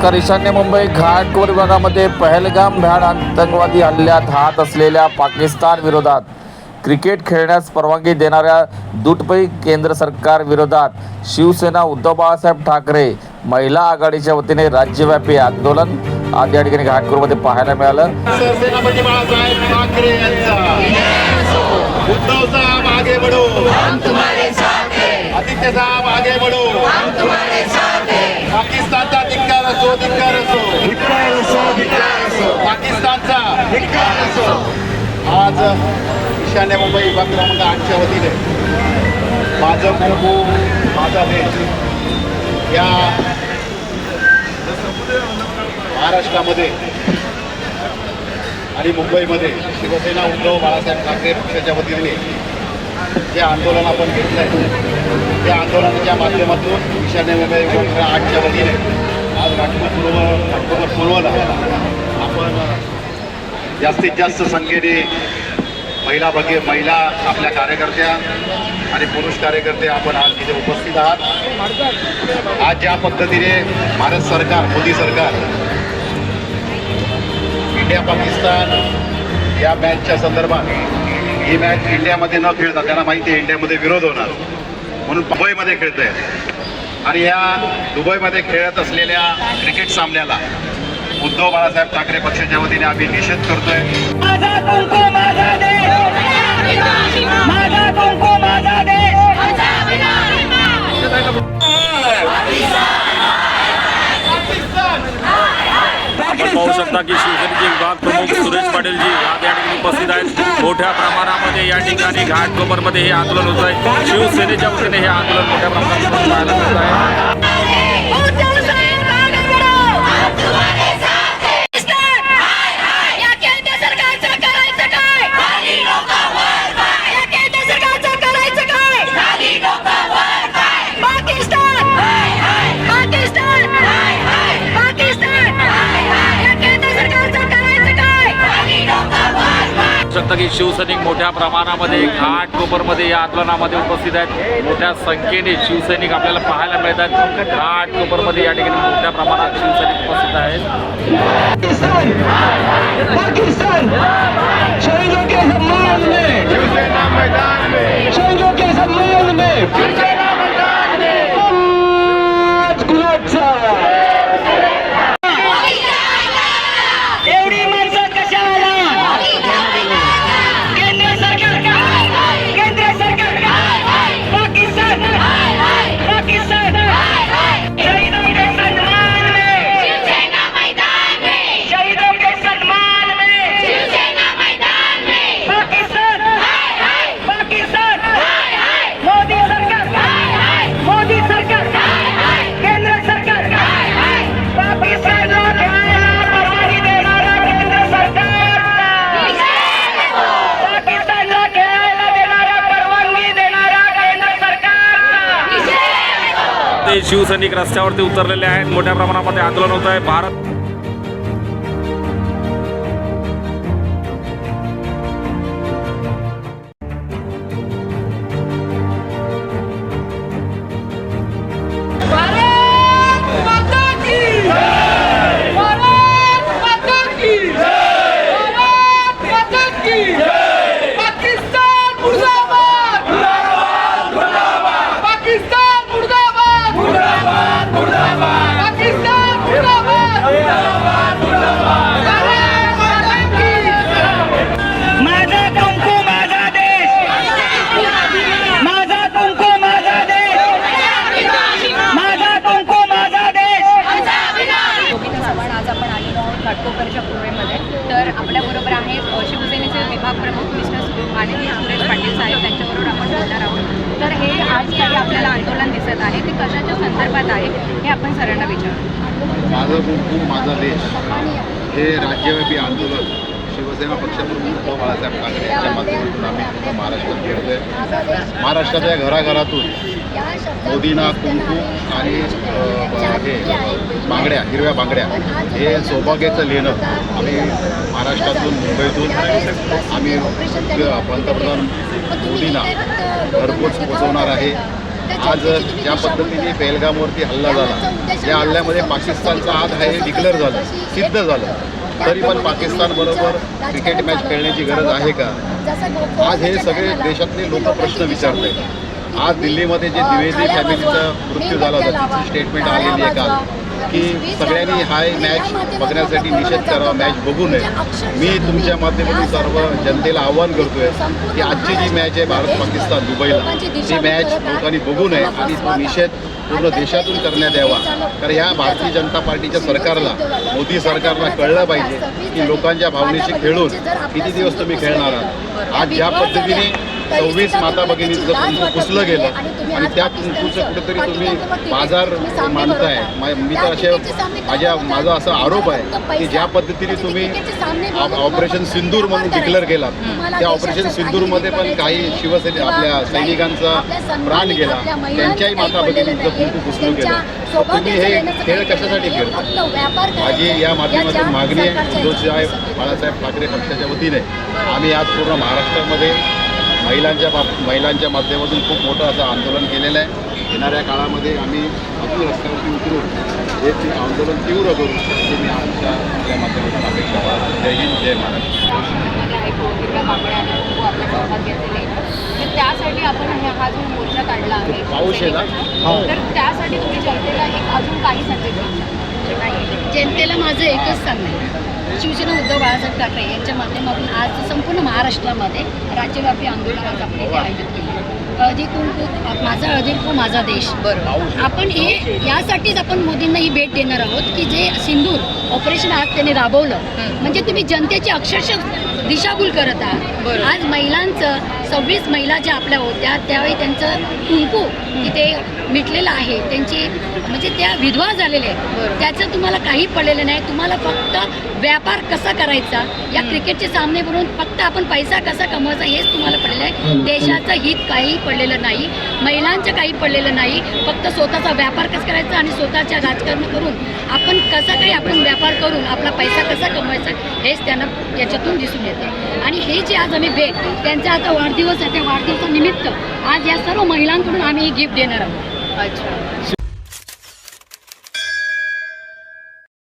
नमस्कार ईशान्य मुंबई घाटकोर विभागामध्ये पहलगाम भ्याड आतंकवादी हल्ल्यात हात असलेल्या पाकिस्तान विरोधात क्रिकेट खेळण्यास परवानगी देणाऱ्या दुटपै केंद्र सरकार विरोधात शिवसेना उद्धव बाळासाहेब ठाकरे महिला आघाडीच्या वतीने राज्यव्यापी आंदोलन आज या ठिकाणी घाटकोरमध्ये पाहायला मिळालं. सेनापती बाळासाहेब ठाकरे यांचा. उद्धव साहेब आगे बढ़ो. आदित्य साहेब आगे बढ़ो पाकिस्तानचा धिक्कार असो धिक्कार असो. पाकिस्तानचा. आज ईशान्य मुंबई विभाग क्रमांक आठच्या वतीने माझं कुंकू माझा देश या महाराष्ट्रामध्ये आणि मुंबईमध्ये शिवसेना उद्धव बाळासाहेब ठाकरे पक्षाच्या वतीने जे आंदोलन आपण घेतलं आहे त्या आंदोलनाच्या माध्यमातून ईशान्य मुंबई आठच्या वतीने आज नागपूर पूर्व नागपूर पूर्वला आपण जास्तीत जास्त संख्येने महिला बघे महिला आपल्या कार्यकर्त्या आणि पुरुष कार्यकर्ते आपण आज तिथे उपस्थित आहात. आज ज्या पद्धतीने भारत सरकार मोदी सरकार इंडिया पाकिस्तान या मॅचच्या संदर्भात ही मॅच इंडियामध्ये न खेळता त्यांना माहिती आहे इंडियामध्ये विरोध होणार. म्हणून दुबईमध्ये खेळत आहेत आणि या दुबईमध्ये खेळत असलेल्या क्रिकेट सामन्याला उद्धव बाळासाहेब ठाकरे पक्षाच्या वतीने आम्ही निषेध करतोय. माझा कुंकू माझा देश! माझा कुंकू माझा देश! आपण पाहू शकता की शिवसेनेचे विभाग प्रमुख सुरेश पाटीलजी आज या ठिकाणी उपस्थित आहेत. मोठ्या प्रमाणामध्ये या ठिकाणी घाटकोपरमध्ये हे आंदोलन होत आहे. शिवसेनेच्या वतीने हे आंदोलन मोठ्या प्रमाणात पाहायला मिळत आहे. शकता की शिवसैनिक मोठ्या प्रमाणामध्ये घाटकोपरमध्ये या आंदोलनामध्ये उपस्थित आहेत. मोठ्या संख्येने शिवसैनिक आपल्याला पाहायला मिळतात. घाटकोपरमध्ये या ठिकाणी मोठ्या प्रमाणात शिवसैनिक उपस्थित आहेत. शिवसैनिक रस्त्यावरती उतरलेले आहेत. मोठ्या प्रमाणामध्ये आंदोलन होत आहे. भारत सुरेश त्यांच्याबरोबर आपण बोलणार आहोत. तर हे आज काही आपल्याला आंदोलन दिसत आहे ते कशाच्या संदर्भात आहे हे आपण सरांना विचारू. माझं खूप माझा देश हे राज्यव्यापी आंदोलन शिवसेना पक्षप्रमुख बाळासाहेब ठाकरे यांच्या माध्यमातून आम्ही पूर्ण महाराष्ट्रात करतोय महाराष्ट्राच्या घराघरातून मोदींना कुंकू आणि हे बांगड्या हिरव्या बांगड्या. हे सौभाग्याचं लेणं. आम्ही महाराष्ट्रातून मुंबईतून आम्ही पंतप्रधान मोदींना घरपोच पोचवणार आहे. आज ज्या पद्धतीने पेहलगामवरती हल्ला झाला या हल्ल्यामध्ये पाकिस्तानचा हात आहे हे डिक्लेअर झालं सिद्ध झालं. तरी पण पाकिस्तानबरोबर क्रिकेट मॅच खेळण्याची गरज आहे का? आज हे सगळे देशातले लोक प्रश्न विचारत आहेत आज दिल्लीमध्ये जे द्विवेदी फॅमिलीचा मृत्यू झाला होता तिची स्टेटमेंट आलेली आहे काल की सगळ्यांनी हा मॅच बघण्यासाठी निषेध करावा मॅच बघू नये. मी तुमच्या माध्यमातून सर्व जनतेला आवाहन करतोय की आजची जी मॅच आहे भारत पाकिस्तान दुबईला ती मॅच लोकांनी बघू नये आणि तो निषेध पूर्ण देशातून करण्यात यावा. कारण ह्या भारतीय जनता पार्टीच्या सरकारला मोदी सरकारला कळलं पाहिजे की लोकांच्या भावनेशी खेळून किती दिवस तुम्ही खेळणार आहात? आज ज्या पद्धतीने सव्वीस माता भगिनीचं कुंकू पुसलं गेलं. आणि त्या कुंकूचं कुठेतरी तुम्ही बाजार मानताय. मा- मी तर असे माझ्या माझा असा आरोप आहे की ज्या पद्धतीने तुम्ही ऑप- ऑपरेशन सिंदूर म्हणून डिक्लेअर केला त्या ऑपरेशन सिंदूरमध्ये पण काही शिवसेने आपल्या सैनिकांचा प्राण गेला. त्यांच्याही माता भगिनींचं कुंकू पुसलं गेलं. तुम्ही हे खेळ कशासाठी खेळता? माझी या माध्यमातून मागणी आहे उद्धवसाहेब बाळासाहेब ठाकरे पक्षाच्या वतीने आम्ही आज पूर्ण महाराष्ट्रामध्ये महिलांच्या बाब महिलांच्या माध्यमातून खूप मोठं असं आंदोलन केलेलं आहे. येणाऱ्या काळामध्ये आम्ही अजून रस्त्यावरती उतरून हे ते आंदोलन तीव्र करू हे मी आमच्या आपल्या माध्यमातून अपेक्षा बाळगतो. जय हिंद जय महाराष्ट्र. त्यासाठी आपण हे हा जो मोर्चा काढला आहे पाऊस? तर त्यासाठी तुम्ही जनतेला एक अजून काही संदेश जनतेला माझं एकच सांगणं आहे. शिवसेना उद्धव बाळासाहेब ठाकरे यांच्या माध्यमातून आज संपूर्ण महाराष्ट्रामध्ये राज्यव्यापी आंदोलनाचं आपण इथे आयोजित केलं. कुंकू माझा कुंकू माझा देश. बरोबर. आपण हे यासाठीच आपण मोदींना ही भेट देणार आहोत की जे सिंदूर ऑपरेशन आज त्यांनी राबवलं. म्हणजे तुम्ही जनतेची अक्षरशः दिशाभूल करत आहात. आज महिलांचं सव्वीस महिला ज्या आपल्या होत्या त्यावेळी त्यांचं कुंकू तिथे मिटलेलं आहे. त्यांची म्हणजे त्या विधवा झालेल्या आहेत. त्याचं तुम्हाला काही पडलेलं नाही. तुम्हाला फक्त व्यापार कसा करायचा? या क्रिकेटचे सामने बनवून फक्त आपण पैसा कसा कमवायचा हेच तुम्हाला पडलेलं आहे. देशाचं हित काही पडलेलं नाही. महिलांचं काही पडलेलं नाही. फक्त स्वतःचा व्यापार कसा करायचा आणि स्वतःच्या राजकारण करून आपण कसा काही आपण व्यापार करून आपला पैसा कसा कमवायचा हेच त्यांना याच्यातून दिसून येतं. आणि हे जे आज आम्ही भेट त्यांचा आता वाढदिवस आहे. त्या वाढदिवसानिमित्त आज या सर्व महिलांकडून आम्ही ही गिफ्ट देणार आहोत. અચ્છા